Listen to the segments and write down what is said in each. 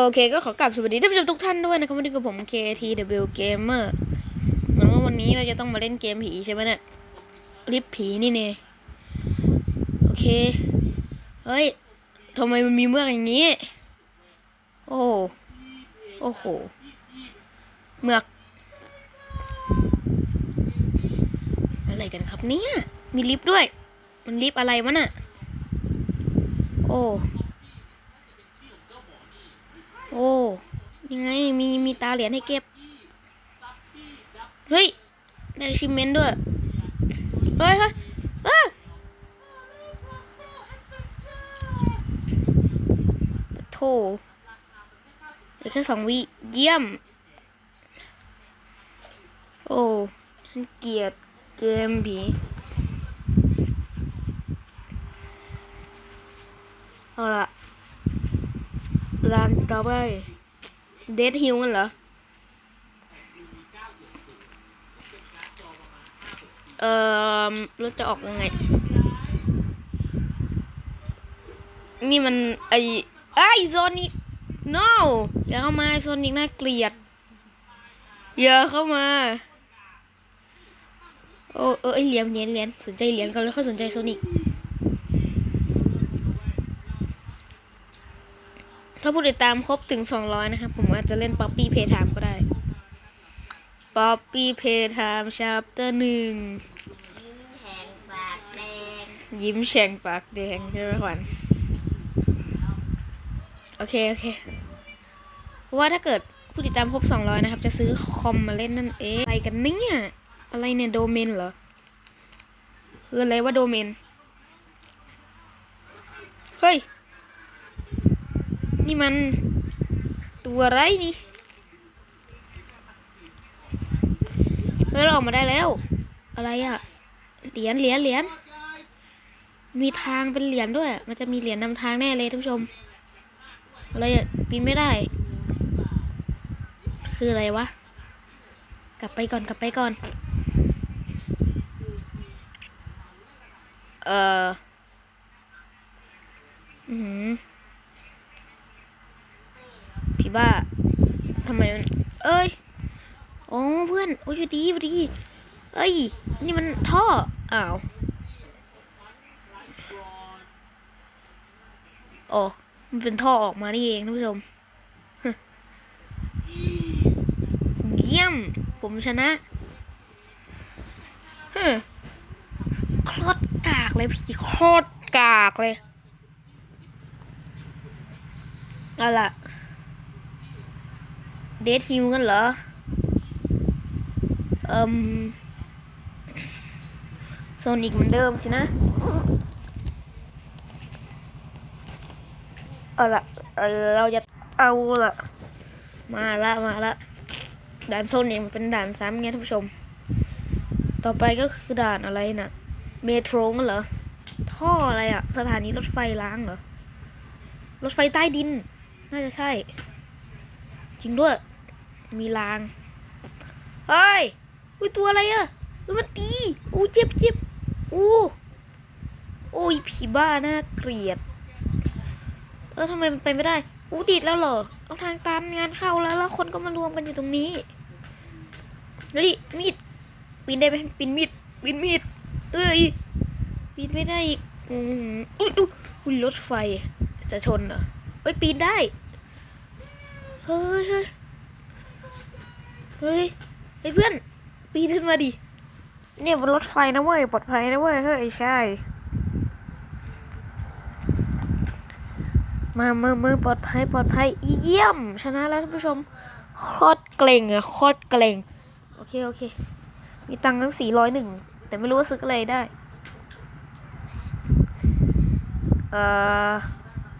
โอเคก็ขอกลับสวัสดีท่านผู้ชมทุกท่านด้วยนะครับวันนี้กับผม KTW Gamer เหมือนว่าวันนี้เราจะต้องมาเล่นเกมผีใช่ไหมเนี่ยลิฟผีนี่เน่โอเค เฮ้ยทำไมมันมีเมือกอย่างนี้ โอ้โอ้โห เมือก อะไรกันครับเนี่ย มีลิฟด้วย มันลิฟอะไรวะน่ะโอ้ อ้ ยังไง มีมีตาเหรียญให้เก็บ เฮ้ย ได้ชิมเมนด้วย เฮ้ยเฮ้ยเอ้ยโถเหลือแค่สองวิ เยี่ยม โอ้ฉันเกลียดเกมผีเอาละ ร้านต่อไปเดดฮิวกันเหรอ เอ่อรถจะออกยังไง นี่มันไอไอโซนิก no อย่าเข้ามาโซนิกน่าเกลียด อย่าเข้ามา โอ้เออไอเหรียญเหรียญเหรียญสนใจเหรียญกันแล้วค่อยสนใจโซนิก ถ้าผู้ติดตามครบถึง 200 นะครับ ผมอาจจะเล่นป๊อปปี้เพย์ไทม์ก็ได้ป๊อปปี้เพย์ไทม์ชาปเตอร์หนึ่งยิ้มแฉ่งปากแดงยิ้มแฉ่งปากแดงใช่ไหมขวัญโอเค โอเคเพราะว่าถ้าเกิดผู้ติดตามครบ 200 นะครับ จะซื้อคอมมาเล่นนั่นเองอะไรกันเนี่ยอะไรเนี่ยโดเมนเหรอคืออะไรว่าโดเมน เฮ้ย นี่มัน ตัวอะไรนี่เฮ้ยเราออกมาได้แล้ว อะไรอะเหรียญเหรียญเหรียญมีทางเป็นเหรียญด้วย มันจะมีเหรียญนำทางแน่เลยท่านผู้ชม อะไรอะปีนไม่ได้ คืออะไรวะ กลับไปก่อนกลับไปก่อน เอ่อ อือ บ้าทำไมมัน เอ้ยโอ้เพื่อน โอ้ยดีดีเอ้ย นี่มันท่อ อ้าว โอ้มันเป็นท่อออกมานี่เองท่านผู้ชมฮึเยี่ยม ผมชนะฮึโคตรกากเลยพี่โคตรกากเลย เอาล่ะ เดทฮิวกันเหรอเอ่มโซนิกเหมือนเดิมสินะเอาละเออเราจะเอาละมาละมาละด่านโซนิกมันเป็นด่านซ้ำไงท่านผู้ชม ต่อไปก็คือด่านอะไรนะ่ะ เมโทรงั้นเหรอ ท่ออะไรอะสถานีรถไฟล้างเหรอ รถไฟใต้ดิน น่าจะใช่ จริงด้วย มีราง เฮ้ยอุ้ยตัวอะไรอะอุ้ยมันตีอู้เจ็บเจ็บอู้โอ้ยผีบ้าน่าเกลียด เออทำไมมันไปไม่ได้ อู้ติดแล้วเหรอ เอาทางตันงานเข้าแล้ว แล้วคนก็มารวมกันอยู่ตรงนี้นี่มีดปีนได้ไหมปีนมีดปีนมีด เอ้ยปีนไม่ได้อีก อืมอุ้ยอุ้ยอุ้ยรถไฟจะชนเหรอเอ้ยปีนได้ เฮ้ยเฮ้ยเฮ้ยเพื่อน ปีนขึ้นมาดิ เนี่ยบนรถไฟนะเว้ยปลอดภัยนะเว้ย เฮ้ยใช่ มามามาปลอดภัยปลอดภัยเยี่ยม ชนะแล้วท่านผู้ชมโคตรเกรงอะโคตรเกรงโอเค โอเค มีตังค์ทั้งสี่ร้อยหนึ่ง แต่ไม่รู้ว่าซื้ออะไรได้ เอ่อ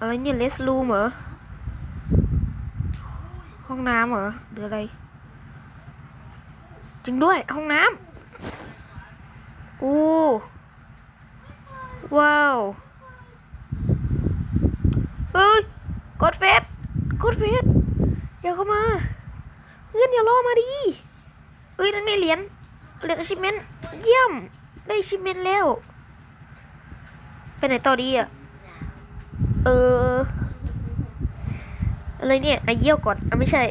อะไรเนี่ยเลสรูมเหรอ ห้องน้ำเหรอหรืออะไร จริงด้วย ห้องน้ำอู้ว้าวเฮ้ยกดเฟสกดเฟสอย่าเข้ามาเพื่อนอย่าล่อมาดิเอ้ยนั่นไงเหรียญเหรียญ achievement เยี่ยม ได้ achievement แล้วไปไหนต่อดีอะ เออ อะไรเนี่ยไอเยี่ยวก่อนอะไม่ใช่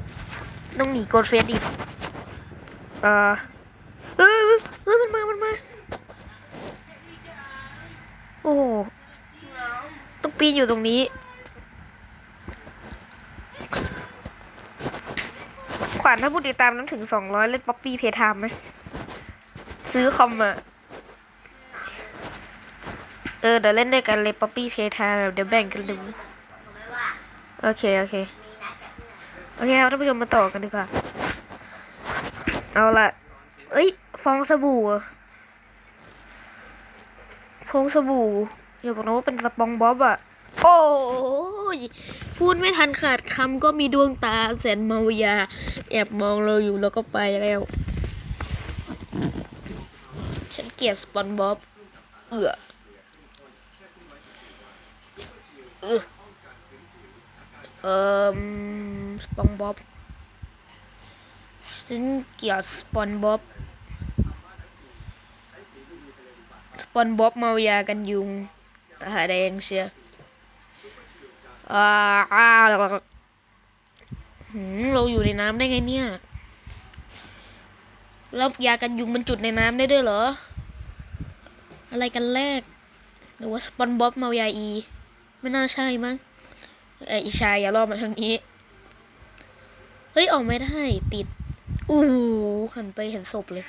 ต้องหนีโกดเฟสดิเอ่อเออเออมันมา มันมา โอ้โหต้องปีนอยู่ตรงนี้ ขวัญถ้าพูดติดตามน้ำถึงสองร้อยเล่นป๊อปปี้เพย์ไทม์ไหม ซื้อคอมอะ เออ เดี๋ยวเล่นด้วยกันเลยป๊อปปี้เพย์ไทม์เดี๋ยวแบ่งกันดู โอเค โอเค โอเคครับท่านผู้ชมมาต่อกันดีกว่า เอาละเอ้ย ฟองสบู่ฟองสบู่อย่าบอกนะว่าเป็นสปองบ๊อบอะโอ้ยพูดไม่ทันขาดคำก็มีดวงตาแสนเมายา แอบมองเราอยู่แล้วก็ไปแล้ว ฉันเกลียดสปอนบ๊อบ เอือเออ อ่อสปองบ๊อบฉันเกลียดสปอนบ๊อบสปอนบ๊อบเมายากันยุงตาแดงเชียวอ่าอ่าหืมเราอยู่ในน้ำได้ไงเนี่ยแล้วยากันยุงมันจุดในน้ำได้ด้วยเหรอ อะไรกันแรก หรือว่าสปอนบ๊อบเมายาอี ไม่น่าใช่มั้ง เอยอีชายอย่ารอมาทางนี้ เฮ้ย ออกไม่ได้ ติด อู้หูหันไปเห็นศพเลย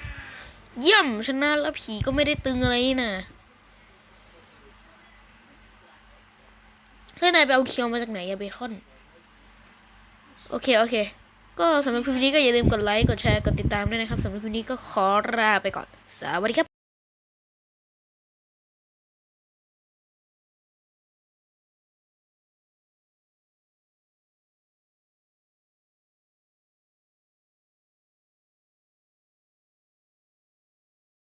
เยี่ยมชนะแล้วผีก็ไม่ได้ตึงอะไรนี่นะเฮ้ยนายไปเอาเคียวมาจากไหนอะเบคอน โอเค โอเค ก็สำหรับคลิปนี้ก็อย่าลืมกดไลค์ กดแชร์ กดติดตามด้วยนะครับสำหรับคลิปนี้ก็ขอลาไปก่อน สวัสดีครับ